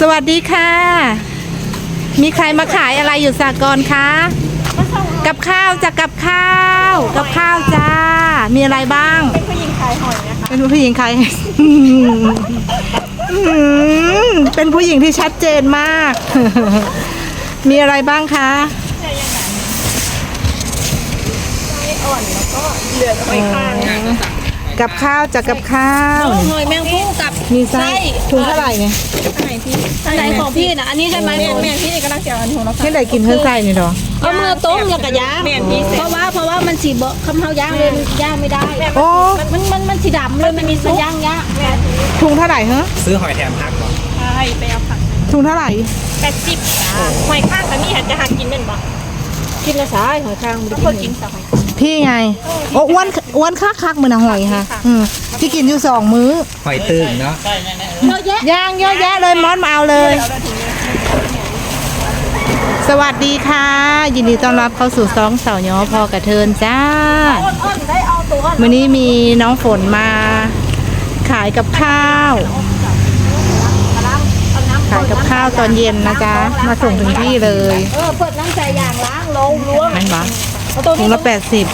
สวัสดีค่ะ มีใครมาขายอะไรอยู่สากลคะกับข้าวจะกับข้าว กับข้าวจ้า มีอะไรบ้าง เป็นผู้หญิงขายหอยนะคะ เป็นผู้หญิงใครอืมเป็นผู้หญิงที่ชัดเจนมาก มีอะไรบ้างคะไม่อ่อนแล้วก็เหลือหอยข้างนะกับข้าวจะกับข้าวหอยแมงผู้กับ มีไส้ ถุงเท่าไหร่เนี่ยไหนพี่อันไหนของพี่นะอันนี้ใช่ไหมแม่แม่พี่กำลังจะเอาอันของเราให้ไหนกินเพื่อไส้นี่หรอเอามือต้มแล้วก็ย่างแม่พี่เพราะว่าเพราะว่ามันสีเบอะคำเฮาย่างเลยมันย่างไม่ได้ โอ้มันมันมันสีดำเลยมันมีมันย่างยากแม่ถุงเท่าไหร่ฮะซื้อหอยแถมพักก่อนใช่ไปเอาผักถุงเท่าไหร่แปดสิบจ้าหอยข้างแต่นี่หันจะหักกินเป็นบ่กินละสายหอยคางมันต้องได้คนกิกินนสักหอยพี่ไงโอ้อ้วนอ้วนคักคักๆมือนะหอยค่ะ อืม ที่กินอยู่สองมื้อหอยตึงเนาะเยอะแยะย่างเยอะแยะเลยมอสมาเอาเลย สวัสดีค่ะ ยินดีต้อนรับเข้าสู่ซองสาวย้อพอกระเทินจ้าอ้อนได้เอาตัววันนี้มีน้องฝนมา ขายกับข้าว ขายกับข้าวตอนเย็นนะจ๊ะ มาส่งถึงที่เลย เออเปิดน้ำใส่อย่างล้างลงล้วงนั่นปะเอาตัวถุนี้งละแปดสิบ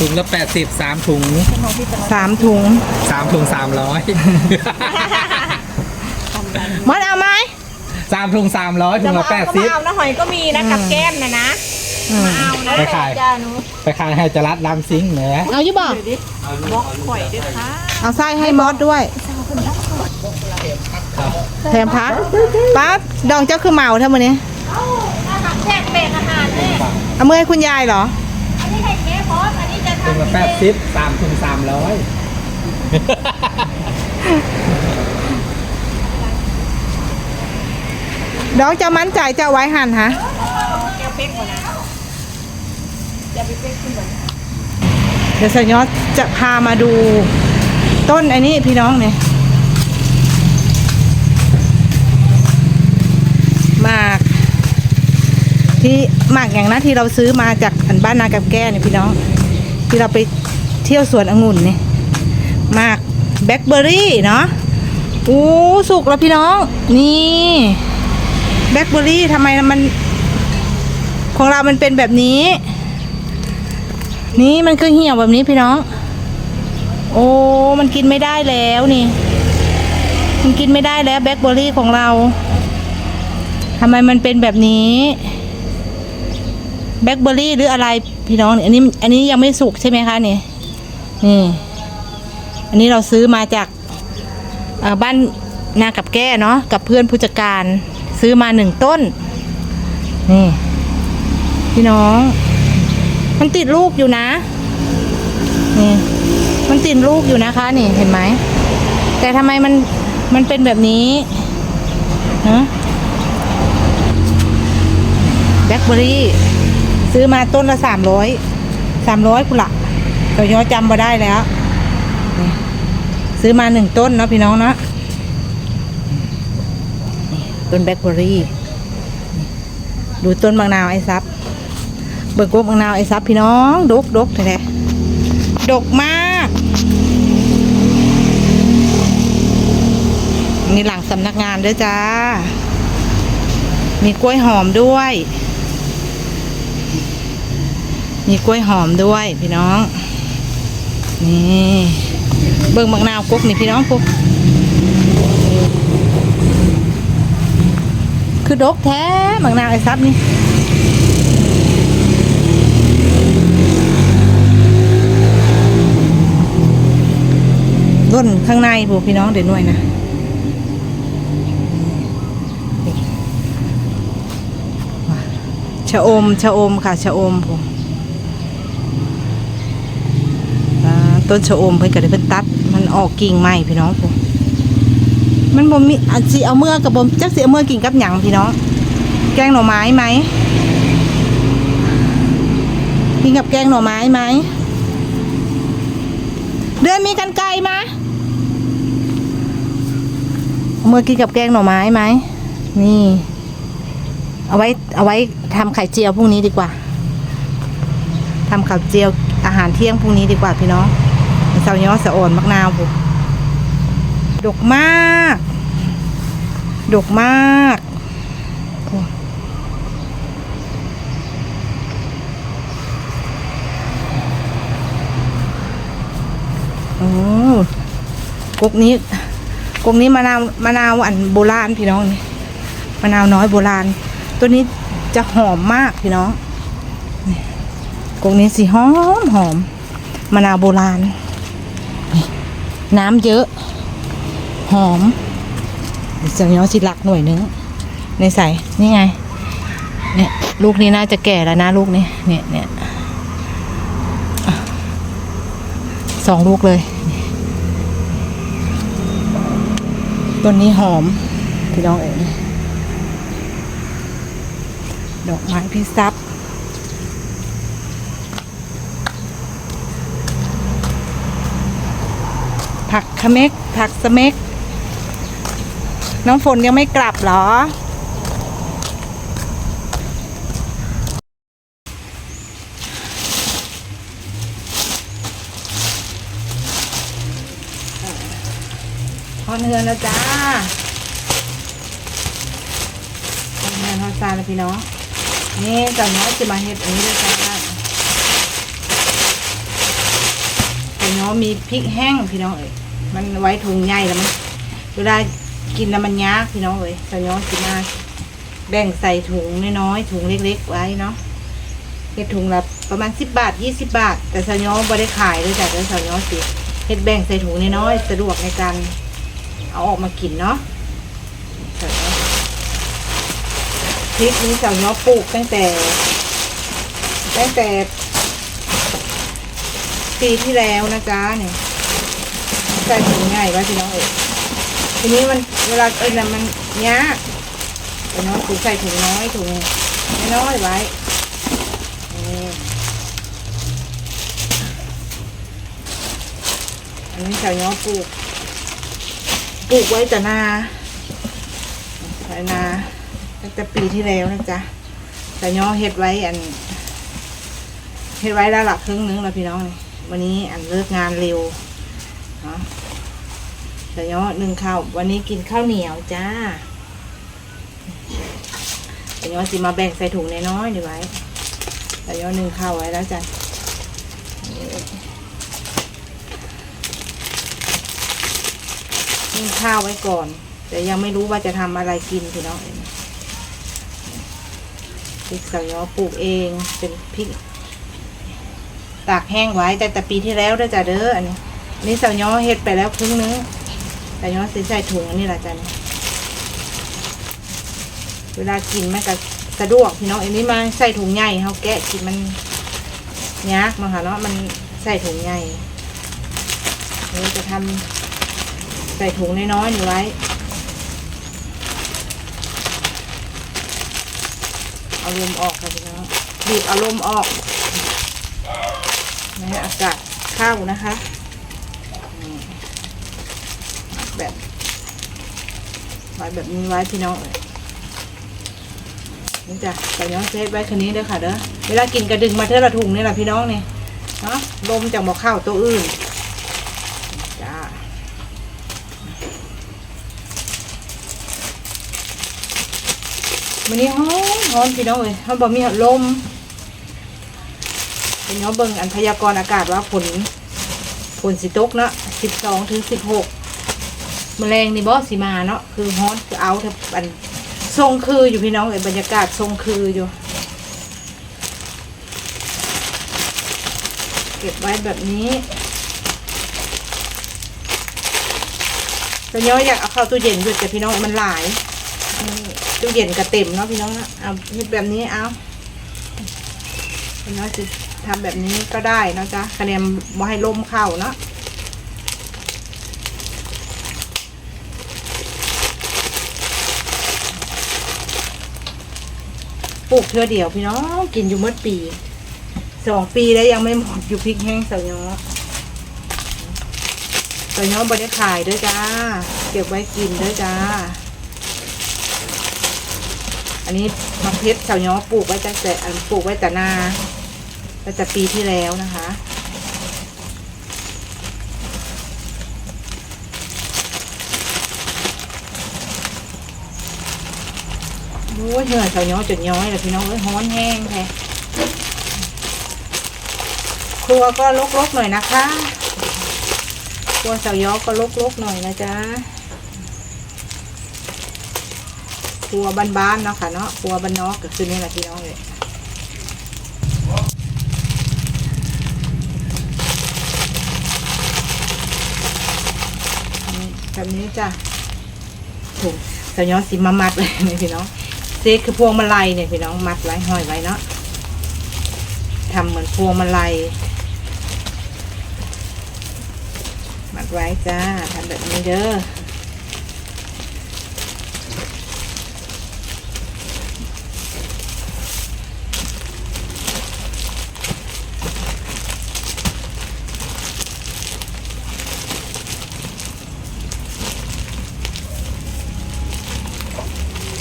ถุงละแปดสิบสามถุงสามถุงสามถุงสามร้อยมอสเอาไหมสามถุงสามร้อยถุงละแปดสิบเอานะหอยก็มีนะกับแก้มนะนะอืมเอานะไปขาย จ้าหนูไปขายให้จรัดลำซิงเหนือเอาอยู่บ่บล็อกหอยด้วยค่ะเอาไส้ให้มอสด้วย แถมพักป้าดองเจ้าคือเมาเท่ามันนี้แจกแบ่งอาหารเนี่ยเอามือให้คุณยายเหรอ ละแปดสิบสามถุงสามร้อยดองจะมั่นใจจะเอาไว้หันฮะแกเป๊กกว่านะจะไปเป๊กขึ้นก่อนเดี๋ยวสัญญอจะพามาดูต้นไอ้นี่พี่น้องเนี่ยหมากที่หมากอย่างนั้นที่เราซื้อมาจากอันบ้านนากับแก้เนี่ยพี่น้อง ที่เราไปเที่ยวสวนองุ่นนี่มากแบล็คเบอร์รี่เนาะอู้สุกแล้วพี่น้อง นี่แบล็คเบอร์รี่ทำไมมัน ของเรามันเป็นแบบนี้ นี่มันคือเหี่ยวแบบนี้พี่น้อง โอ้มันกินไม่ได้แล้วนี่ มันกินไม่ได้แล้วแบล็คเบอร์รี่ของเราทำไมมันเป็นแบบนี้ แบล็คเบอร์รี่หรืออะไรพี่น้องเนี่ยอันนี้อันนี้ยังไม่สุกใช่ไหมคะนี่นี่ อันนี้เราซื้อมาจากบ้านนากับแก้เนาะกับเพื่อนผู้จัดการซื้อมาหนึ่งต้น นี่ พี่น้อง มันติดลูกอยู่นะ นี่ มันติดลูกอยู่นะคะนี่เห็นไหม แต่ทำไมมันมันเป็นแบบนี้นะแบล็คเบอรี่ ซื้อมาต้นละสามร้อยสามร้อยกุละแต่ย้อจำมาได้แล้ว ซื้อมาหนึ่งต้นเนาะพี่น้องเนาะต้นแบล็คเบอรี่ ดูต้นบางนาวไอ้ซับเบิกกบมะนาวไอ้ซับพี่น้องดกดกแท้ๆดกมากนี่หลังสำนักงานด้วยจ้า มีกล้วยหอมด้วย มีกล้วยหอมด้วยพี่น้อง นี่เบิ่งมะนาวกกนี่พี่น้องกุกคือดกแท้มะนาวไอ้ซับนี่ร่นข้างในพวกพี่น้องเดี๋ยวหน่วยนะชะอมชะอมค่ะชะอมผมอ่า ต้นชะอมเพิ่นก็ได้เพิ่นตัด มันออกกิ่งใหม่พี่น้องผมมันบ่มีอันสิเอาเมื่อกับบ่จักสิเอาเมื่อกินกับหยังพี่น้อง แกงหน่อไม้ไหมกินกับแกงหน่อไม้ไหมเดือนมีกันไกลมาเมื่อกินกับแกงหน่อไม้ไหมนี่ เอาไว้เอาไว้ทำไข่เจียวพรุ่งนี้ดีกว่าทำไข่เจียวอาหารเที่ยงพรุ่งนี้ดีกว่าพี่น้อง เสาย้อสะอ่อนมักนาวผมดกมาก ดกมากโอ้โอ้กกนี้กกนี้มะนาวมะนาวอันโบราณพี่น้องนี่มะนาวน้อยโบราณ ตัวนี้จะหอมมากพี่น้องกกนี้สีหอมหอมมะนาวโบราณ น้ำเยอะ หอมเดี๋ยวจะย้อนสิลักหน่วยนึงในใส่นี่ไง เนี่ยลูกนี้น่าจะแก่แล้วนะลูกนี้เนี่ยเนี่ยสองลูกเลยต้นนี้หอมพี่น้องเอ๋ยดอกไม้พิซับ ผักขะเม็ก ผักสเม็ก น้องฝนยังไม่กลับเหรอ พอเนื้อนแล้วจ้าพอเนื้อพอซาแล้วพี่น้องนี่เจ้าน้อยจะมาเฮ็ดอันนี้ด้วยจ้า เจ้าน้อยมีพริกแห้งพี่น้องเอ้ยมันไว้ถุงใหญ่แล้วมันเวลากินแล้วมันยากพี่น้องเอ้ยเจ้าน้อยสิมาแบ่งใส่ถุงน้อยๆถุงเล็ก ๆ ไว้เนาะเฮ็ดถุงละประมาณสิบบาทยี่สิบบาท แต่เจ้าน้อยบ่ได้ขายด้วยจ้ะเดี๋ยวน้อยสิเฮ็ดแบ่งใส่ถุงน้อยๆสะดวกในการเอาออกมากินเนาะพริกนี้เจ้าเนาะปลูกตั้งแต่ ตั้งแต่ ปีที่แล้วนะจ๊ะเนี่ยใส่ถุงใหญ่ไว้พี่น้องเอ๋ทีนี้มันเวลาเอ็นะมันยากแต่เนาะถือใส่ถุงน้อยถุงน้อยไว้นี่อันนี้เจ้าเนาะปลูกปลูกไว้แต่นาไว้นาตั้งแต่ปีที่แล้วนะจ๊ะแต่ย่อเฮ็ดไว้อันเฮ็ดไว้แล้วหลักครึ่งนึงแล้วพี่น้องนี่ วันนี้อันเลิกงานเร็วเนาะแต่ย่อหนึ่งข้าววันนี้กินข้าวเหนียวจ้าแต่ย่อสิมาแบ่งใส่ถุงน้อยๆดีไว้แต่ย่อหนึ่งข้าวไว้แล้วจ้ะนึ่งข้าวไว้ก่อน แต่ยังไม่รู้ว่าจะทำอะไรกินพี่น้องเองพริกสายอปลูกเองเป็นพริก ตากแห้งไว้แต่แต่ปีที่แล้วด้วยจ้ะเด้ออันนี้นนี้สาวยอเฮ็ดไปแล้วครึ่งนึงสาวยอใส่ใส่ถุงนนี้แหละจ้ะเนี่ยเวลากินมันก็สะดวกพี่น้องอันนี้มาใส่ถุงใหญ่เขาแกะกินมันยากมาค่ะเนาะมันใส่ถุงใหญ่เราจะทำใส่ถุงน้อยๆนี่ไว้อาลมณ์ออกค่ะพี่น้องบีบอาลมณ์ออก นะฮะอากเข้านะคะแบบไว้แบบนี้ไว้พี่น้องเอ้ยนี่จ้ะใส่ย้อนเซฟไว้คันนี้ด้อค่ะเด้อเวลากินกระดึงมาเท่าละถุงนี่แหละพี่น้องเนี่ยเนาะลมจากบ่เข้าวตัวอื่นจ้าวันนี้ฮ้อนฮ้อนพี่น้องเอ้ยเขาบอกมีลม เป็นเขาเบิ่งอันพยากรณ์อากาศว่าฝนฝนสิตกเนาะสิบสองถึงสิบหกแมลงนี่บอสิมาเนาะคือฮอตคือเอาถ้าอันทรงคืออยู่พี่น้องเอ้ยบรรยากาศทรงคืออยู่ เก็บไว้แบบนี้แต่ย้อยอยากเอาเข้าตู้เย็นด้วยแต่พี่น้องมันหลายตู้เย็นก็เต็มเนาะพี่น้องนะเอาแบบนี้เอาพี่น้อยสิ ทำแบบนี้ก็ได้นะจ๊ะคะแนนบ่ให้ลมเข้าเนาะปลูกเพื่อเดียวพี่น้องกินอยู่เมื่อปีสองปีแล้วยังไม่หมดอยู่พริกแห้งเสยอเสยอบได้ขายด้วยจ้า เก็บไว้กินด้วยจ้า อันนี้มะเพชรเสายอปลูกไว้ตั้งแต่ปลูกไว้แต่นา ตั้งแต่ปีที่แล้วนะคะ โอ้ยเหงื่อเสาย้อยจนย้อยเลยพี่น้องเอ้ยฮ้อนแห้งแท้ครัวก็ลกๆหน่อยนะคะ ครัวเสาย้อก็ลกๆหน่อยนะจ๊ะครัวบ้านๆเนาะค่ะเนาะครัวบ้านนอกก็คือนี่แหละพี่น้องเลยนี่ แบบนี้จ้ะถูกเสาย้อสิมามัดเลยนี่พี่น้องเซตคือพวงมาลัยเนี่ยพี่น้องมัดไว้ห้อยไว้เนาะทำเหมือนพวงมาลัยมัดไว้จ้าทำแบบนี้เด้อ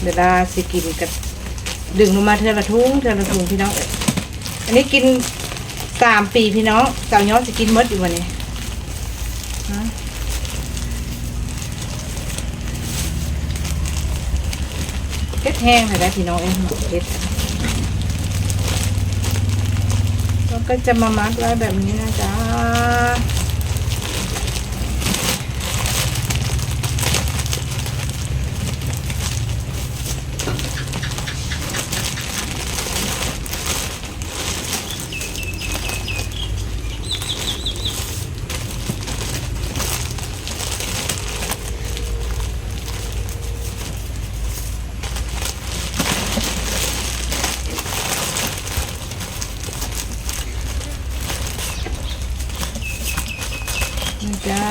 เวลาสิกินกับดึงลงมาเทือละทุ่งเทือละทุ่งพี่น้องเอ้ยอันนี้กินสามปีพี่น้องสาวย้อนสิกินมดอยู่วันนี้เผ็ดแห้งเลยนะพี่น้องเองเผ็ดแล้วก็จะมามัดไว้แบบนี้นะจ๊ะ จ้า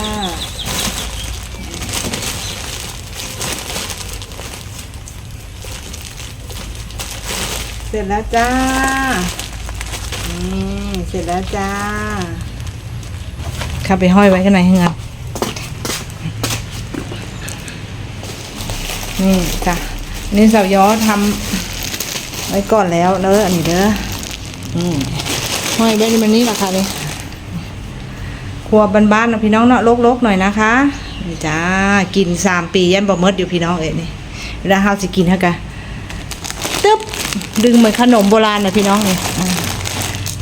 เสร็จแล้วจ้า นี่ เสร็จแล้วจ้าเข้าไปห้อยไว้ข้างในให้งับนี่จ้ะนนี่สาวย้อทำไว้ก่อนแล้วเด้ออันนี้เด้ออืมห้อยไว้ในมันนี้ราคาเลย ครัวบ้านๆนะพี่น้องเนาะลกๆหน่อยนะคะนี่จ้ากินสามปียันบ่หมดอยู่พี่น้องเอ้ยนี่เวลาเฮาสิกินเฮากะตึ๊บดึงเหมือนขนมโบราณนะพี่น้องนี่อ่า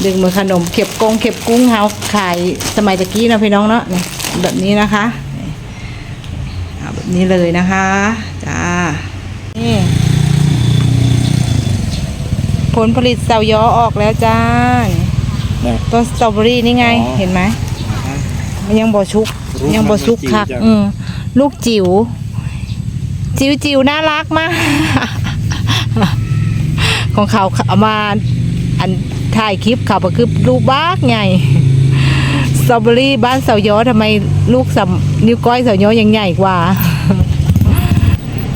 ดึงเหมือนขนมเก็บกงเก็บกุ้งเฮาขายสมัยตะกี้นะพี่น้องเนาะนี่แบบนี้นะคะนี่เอาแบบนี้เลยนะคะจ้านี่ผลผลิตเสาย้อออกแล้วจ้านี่ต้นสตรอเบอรี่นี่ไงเห็นไหม มันยังบ่ชุกรูปยังบ่ชุกมันจิ๋วคักจังอืมลูกจิ๋ว จิ๋วจิ๋วน่ารักมาก ของเขาเอามาอันถ่ายคลิปเขาก็คือลูกบ้ากใหญ่สตรอเบอรี่บ้านเสาย้อทำไมลูกสำนิ้วก้อยเสาย้อยังใหญ่กว่า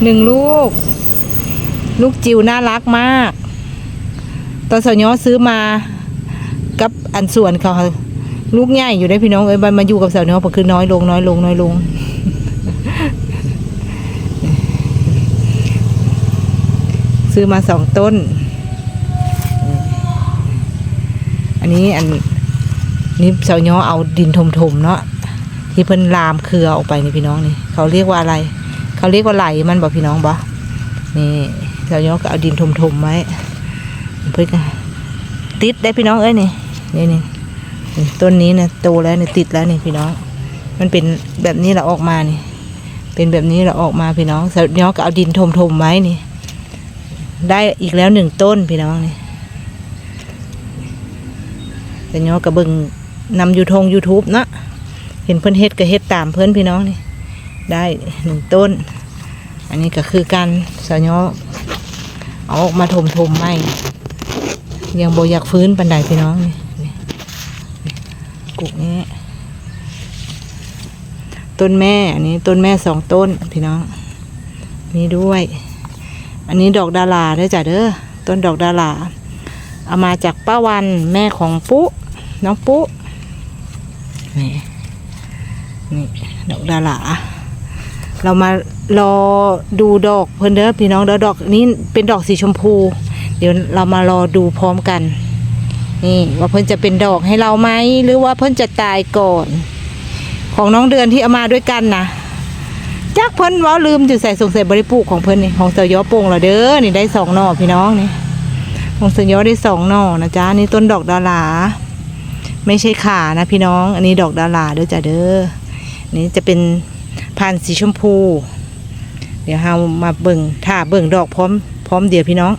หนึ่งลูก ลูกจิ๋วน่ารักมาก ตอนเสาย้อซื้อมากับอันส่วนเขา ลูกใหญ่อยู่ได้พี่น้องเอ้ยมันมาอยู่กับเสาเนาะก็คือน้อยลงน้อยลงน้อยลงซื้อมาสองต้น อันนี้อันนี้เสาเนาะเอาดินถมๆเนาะที่เพิ่นลามเครือออกไปนี่พี่น้องนี่ เขาเรียกว่าอะไร เขาเรียกว่าไหลมันบอกพี่น้องบ่นี่เสาเนาะก็เอาดินถมๆไว้เพื่อติดได้พี่น้องเอ้ยนี่นี่นี่ ต้นนี้เนี่ยโตแล้วเนี่ยติดแล้วเนี่ยพี่น้อง มันเป็นแบบนี้เราออกมานี่เป็นแบบนี้เราออกมาพี่น้องเสร็จนี้ยก็เอาดินถมถมไว้นี่ ได้อีกแล้วหนึ่งต้นพี่น้องนี่แต่เนี้ยก็เบิ่งนำยูทงยูทูบเนาะเห็นเพิ่อนเฮ็ดก็เฮ็ดตามเพิ่อนพี่น้องนี่ ได้หนึ่งต้น อันนี้ก็คือการสะเนาะเอาออกมาถมถมไม้ยังโบอยากฟื้นปันใดพี่น้องนี่ กุกนี้ ต้นแม่อันนี้ต้นแม่สองต้นพี่น้องนี่ด้วย อันนี้ดอกดาราด้วยจ้ะเด้อต้นดอกดาราเอามาจากป้าวันแม่ของปุ๊น้องปุ๊นี่นี่ดอกดาราเรามารอดูดอกเพิ่นเด้อพี่น้องเด้อดอกนี้เป็นดอกสีชมพู เดี๋ยวเรามารอดูพร้อมกัน นี่ว่าเพิ่นจะเป็นดอกให้เราไหมหรือว่าเพิ่นจะตายก่อน ของน้องเดือนที่เอามาด้วยกันนะจักเพิ่นว่าลืมจุดใส่สงสัยบริปลูกของเพิ่นนี่ของเสยยอโป่งและเด้อนี่ได้สองหน่อพี่น้องนี่ของเสยยอได้สองหน่อนะจ๊ะนี่ต้นดอกดาราไม่ใช่ขานะพี่น้อง อันนี้ดอกดาราเด้อจ้ะเด้อนี่จะเป็นพันธุ์สีชมพู เดี๋ยวเรามาเบิ่งถ้าเบิ่งดอกพร้อม พร้อมเดี๋ยวพี่น้อง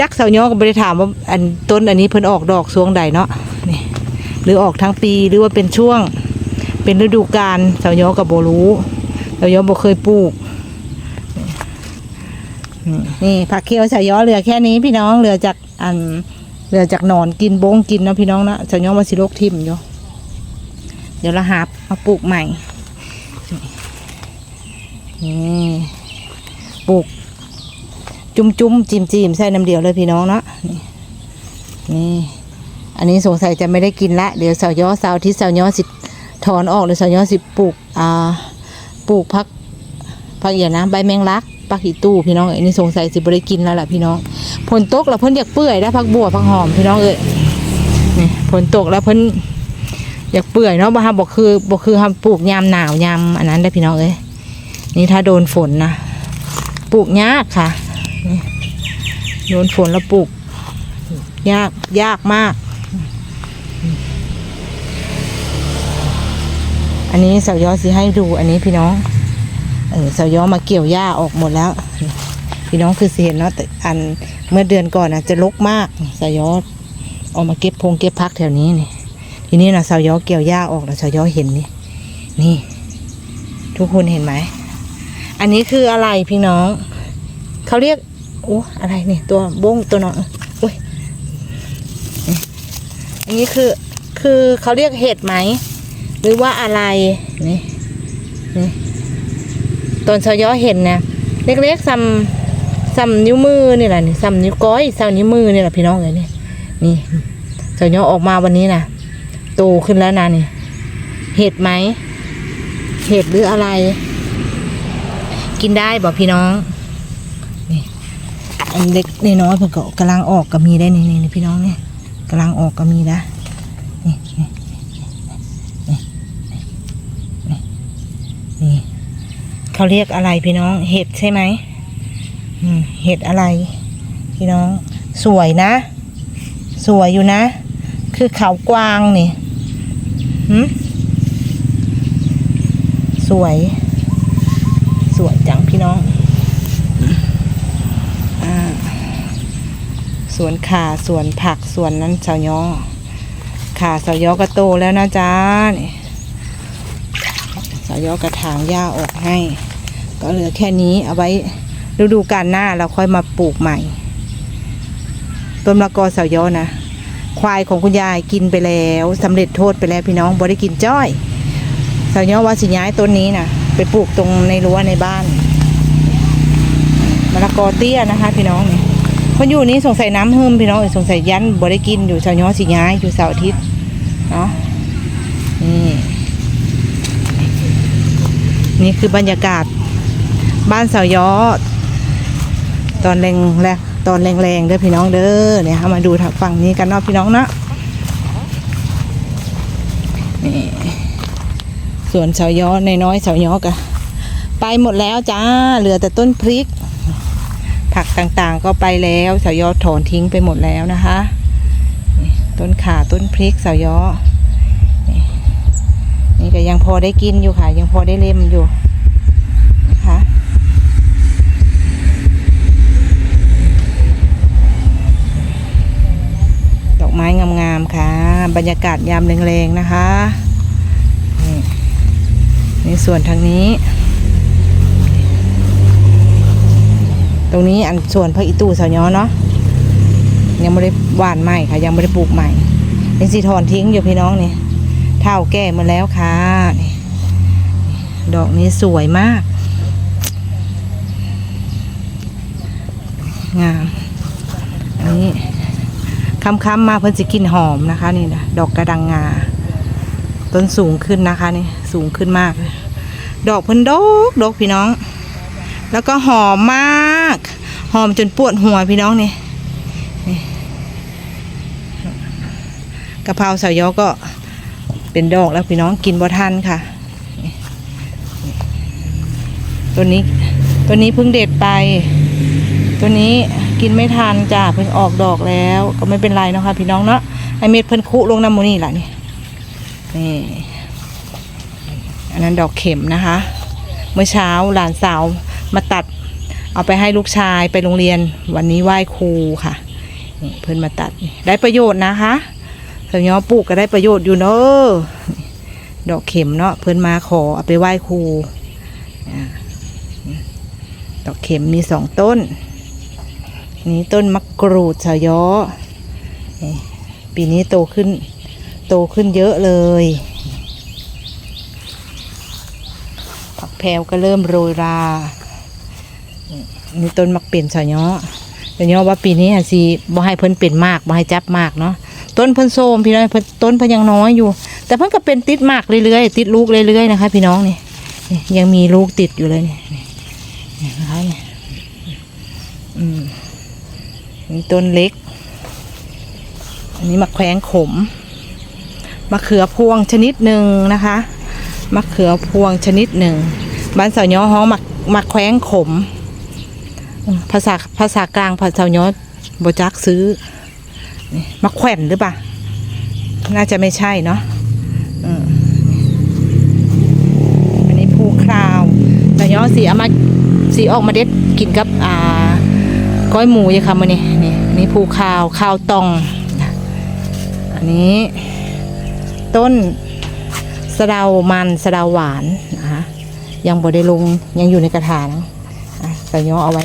จักเสาย้อก็ไม่ได้ถามว่าอันต้นอันนี้เพิ่นออกดอกช่วงใดเนาะนี่หรือออกทั้งปีหรือว่าเป็นช่วง เป็นฤดูกาลเสาย้อกับโบรู้เสาย้อบ่เคยปลูกนี่ผักเคี้ยวเสาย้อเหลือแค่นี้พี่น้องเหลือจากอันเหลือจากหนอนกินบงกินนะพี่น้องนะเสาย้อมาสิโลกทิ่มอยู่เดี๋ยวเราหามาปลูกใหม่นี่ปลูก จุ่มจุ่มจิมจิมใส่น้ำเดียวเลยพี่น้องเนาะนี่นี่ อันนี้สงสัยจะไม่ได้กินละ เดี๋ยวเสาย้อเสาที่เสาย้อสิถอนออกเดี๋ยวเสาย้อสิปลูกอ่าปลูกพักพักอย่างนะใบแมงลักปักอีตู้พี่น้องอันนี้สงสัยสิบ่ได้กินแล้วล่ะพี่น้องผลตกแล้วเพิ่นอยากเปื่อยได้พักบัวพักหอมพี่น้องเอ้ยนี่ผลตกแล้วเพิ่นอยากเปื่อยเนาะบ่ฮะบอกคือบอกคือทำปลูกยามหนาวยามอันนั้นได้พี่น้องเอ้ยนี่ถ้าโดนฝนนะปลูกยากค่ะ โดนฝนแล้วปลูก ยากยากมาก อันนี้เสายอสิให้ดู อันนี้พี่น้อง เออสายอมาเกี่ยวหญ้าออกหมดแล้ว พี่น้องคือสิเห็นเนาะแต่อันเมื่อเดือนก่อนนะจะลกมากสายอออกมาเก็บพงเก็บพักแถวนี้นี่ทีนี้นะสาวยอเกี่ยวหญ้าออกแล้วสาวยอเห็นนี่นี่ ทุกคนเห็นไหม อันนี้คืออะไรพี่น้อง เขาเรียก โอ้อะไรเนี่ยตัวบงตัวน้องโอ้ยอันนี้คือคือเขาเรียกเห็ดไหม หรือว่าอะไรนี่นี่ตอนชาวย้อเห็นนะเล็กๆซ้ำซ้ำนิ้วมือนี่แหละนี่ซ้ำนิ้วก้อยซ้ำนิ้วมือนี่แหละพี่น้องเลยนี่นี่ชาวย้อออกมาวันนี้นะโตขึ้นแล้วนะนี่เห็ดไหมเห็ดหรืออะไร กินได้บอกพี่น้อง อันเล็กน้อยเพิ่นก็กำลังออกก็มีได้นี่นี่พี่น้องเนี่ยกำลังออกก็มีนะนี่นี่นี่เขาเรียกอะไรพี่น้อง เห็ดใช่ไหมเห็ดอะไร พี่น้อง สวยนะ สวยอยู่นะ คือเขากวางนี่สวย สวยจังพี่น้อง อ่า สวนขาสวนผักสวนนั้นสาวยอขาสาวยอก็โตแล้วนะจ๊ะนี่สาวยอกระถางหญ้าออกให้ ก็เหลือแค่นี้เอาไว้ฤดูกาลหน้าเราค่อยมาปลูกใหม่ต้นมะละกอสาวยอนะควายของคุณยายกินไปแล้วสำเร็จโทษไปแล้วพี่น้องบ่ได้กินจ้อยสาวยอว่าสิย้ายต้นนี้นะไปปลูกตรงในรั้วในบ้านมะละกอเตี้ยนะคะ พี่น้องนี่ คนอยู่นี้สงสัยน้ำหึมพี่น้องสงสัยยันบ่ได้กินอยู่เชาย้อสิย้ายอยู่เสาร์อาทิตย์เนาะนี่นี่คือบรรยากาศบ้านเสาย้อตอนแรงแรกตอนแรงๆเด้อพี่น้องเด้อเนี่ยมาดูฝั่งนี้กันเนาะพี่น้องเนาะนี่ส่วนเสาย้อในน้อยเสาย้อกะไปหมดแล้วจ้าเหลือแต่ต้นพริก ผักต่างๆ ก็ไปแล้วเสายอถอนทิ้งไปหมดแล้วนะคะ ต้นขาต้นพริกเสายอนี่ก็ยังพอได้กินอยู่ค่ะ ยังพอได้เล่มอยู่นะคะดอกไม้งามๆค่ะ บรรยากาศยามแรงๆนะคะนี่ในส่วนทางนี้ ตรงนี้อันส่วนพระอิตูสาวย้อเนาะยังไม่ได้หว่านใหม่ค่ะ ยังไม่ได้ปลูกใหม่เป็นสีทอนทิ้งอยู่พี่น้องนี่เท่าแก่มาแล้วค่ะดอกนี้สวยมาก งามอันนี้ค้ำๆมาเพิ่นจะกินหอมนะคะ นี่นะดอกกระดังงา ต้นสูงขึ้นนะคะนี่สูงขึ้นมากเลยดอกเพิ่นดกดกพี่น้อง แล้วก็หอมมาก หอมจนปวดหัวพี่น้องนี่กะเพราสาวยอก็เป็นดอกแล้วพี่น้องกินบ่ทันค่ะ ตัวนี้ตัวนี้เพิ่งเด็ดไป ตัวนี้กินไม่ทันจ้าเพิ่งออกดอกแล้ว ก็ไม่เป็นไรนะคะพี่น้องเนาะไอเม็ดเพิ่นคุลงน้ำมูนี่แหละนี่นี่อันนั้นดอกเข็มนะคะ เมื่อเช้าหลานสาว มาตัดเอาไปให้ลูกชายไปโรงเรียนวันนี้ไหว้ครูค่ะนี่เพิ่นมาตัดได้ประโยชน์นะคะสาวย้อปลูกก็ได้ประโยชน์อยู่เนอะดอกเข็มเนาะเพิ่นมาขอเอาไปไหว้ครูดอกเข็มมีสองต้น นี่ต้นมะกรูดสยอปีนี้โตขึ้น โตขึ้นเยอะเลยผักแพรวก็เริ่มโรยรา นี่ต้นมักเป็นสาวย้อสาวย้อว่าปีนี้อาจสิบ่ให้เพิ่นเป็นมากบ่ให้จับมากเนาะต้นเพิ่นโซมพี่น้องเพิ่นต้นเพิ่นยังน้อยอยู่ แต่เพิ่นก็เป็นติดมากเรื่อยๆติดลูกเรื่อยๆนะคะ พี่น้องนี่ยังมีลูกติดอยู่เลยนี่นี่นะคะนี่อืมมีต้นเล็ก อันนี้มะแขวงขมมะเขือพวงชนิดหนึ่งนะคะมะเขือพวงชนิดหนึ่งบ้านสาวย้อฮ้องมะมะแขวงขม ภาษาภาษากลางภาษาสาวย้อบจักซื้อมะแขวนหรือเปล่า น่าจะไม่ใช่เนาะอันนี้ภูคราวสาวย้อสีเอามาสีออกมาเด็ดกินกับอ่าก้อยหมูยค่ะมันนี่นี่นี่ภูข้าวข้าวตอง อันนี้ ต้นสะเดามันสะเดาหวานนะคะยังบ่ได้ลงยังอยู่ในกระถางแต่ย้อเอาไว้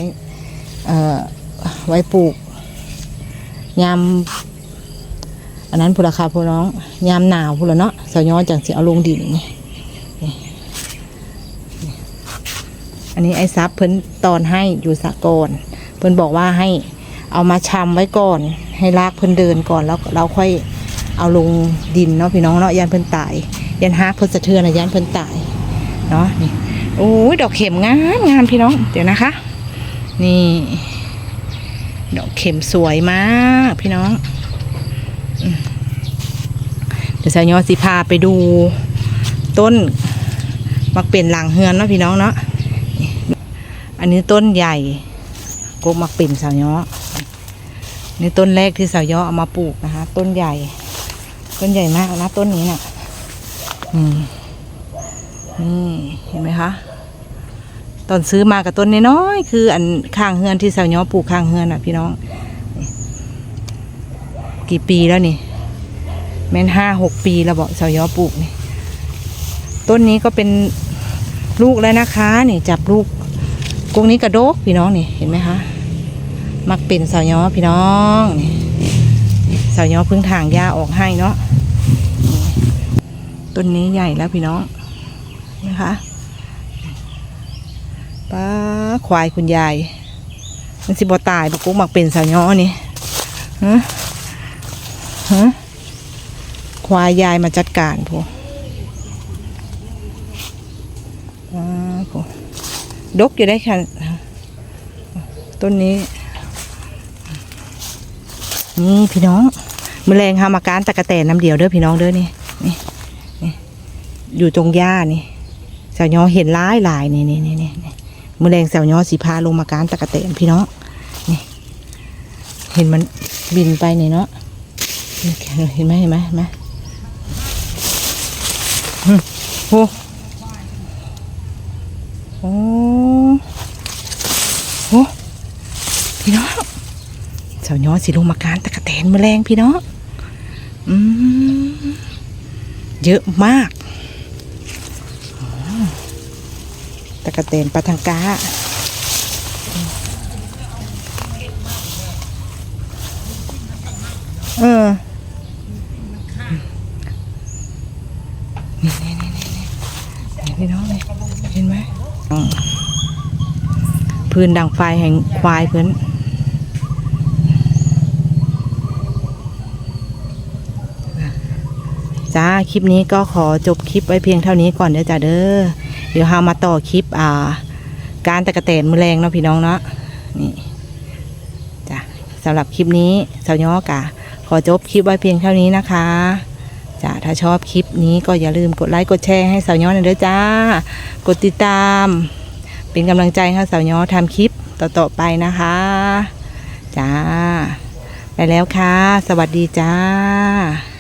ไว้ปลูกยามอันนั้นพูราคาพูน้องยามหนาวพูละเนาะสาย้อจังสิเอาลงดินนี่อันนี้ไอ้ซับเพิ่นตอนให้อยู่สะกอนเพิ่นบอกว่าให้เอามาชำไว้ก่อน ให้ลากเพิ่นเดินก่อนแล้วเราค่อยเอาลงดินเนาะพี่น้องเนาะยันเพิ่นตายยันฮักเพิ่นสะเทือนอะยันเพิ่นตายเนาะนี่โอ้ยดอกเข็มงามงามพี่น้องเดี๋ยวนะคะ นี่ ดอกเข็มสวยมากพี่น้อง เดี๋ยวสาวยอสิพาไปดูต้น มักเป็นหลังเฮือนเนาะพี่น้องเนาะ อันนี้ต้นใหญ่กกมักปิ่นสาวยอนี่ต้นแรกที่สาวยอเอามาปลูกนะคะ ต้นใหญ่ ต้นใหญ่มากนะต้นนี้น่ะนี่นี่เห็นไหมคะ ตอนซื้อมากับต้นน้อยๆคืออันข้างเฮือนที่สาวย้อปลูกข้างเฮือนอะพี่น้อง กี่ปีแล้วนี่ แม่นห้าหกปีแล้วบอกสาวย้อปลูกนี่ต้นนี้ก็เป็นลูกแล้วนะคะนี่จับลูกกงนี้กระโดกพี่น้องนี่เห็นไหมคะมักเป็นสาวย้อพี่น้องนี่สาวย้อเพึ่งถางหญ้าออกให้เนาะต้นนี้ใหญ่แล้วพี่น้องนะคะ ป้าควายคุณยาย มันสิบตายปกุ๊กมักเป็นสาวย้อนี่ฮะฮะควายยายมาจัดการพวกอ่าพวกดกอยู่ได้ค่ะต้นนี้ นี่พี่น้องมแมลงหามาการตะกะแตนน้ำเดียวเด้อพี่น้องเด้อนี่นี่นี่อยู่ตรงหญ้านี่สาวยอเห็นหลายหลายนี่นี่นี่นี่ มแมลงสาวยอสีพาลงมาการตะกะแตนพี่น้องนี่เห็นมันบินไปนี่เนาะเห็นไหมเห็นไหมเห็นไหมอืมโอ้โอ้โหพี่น้องสาวย้อสิลงมาการตะกะแตนแมลงพี่น้องอืมเยอะมากอ๋อ ตะกะแตนปลาทังกาเออนี่นี่นี่นี่นี่พี่น้องเลยเห็นไหมพื้นดังไฟแห่งควายเพื่อนจ้า คลิปนี้ก็ขอจบคลิปไว้เพียงเท่านี้ก่อนเด้อจ้าเด้อ เดี๋ยวเรามาต่อคลิปอ่า การตะกะแตนมือแรงเนาะพี่น้องเนาะนี่จ้ะสำหรับคลิปนี้สาวย้อกะขอจบคลิปไว้เพียงเท่านี้นะคะจ้ะถ้าชอบคลิปนี้ก็อย่าลืมกดไลค์กดแชร์ให้สาวย้อหน่อยเด้อจ้ากดติดตาม เป็นกำลังใจให้สาวย้อทำคลิปต่อๆไปนะคะจ้าไปแล้วค่ะ สวัสดีจ้า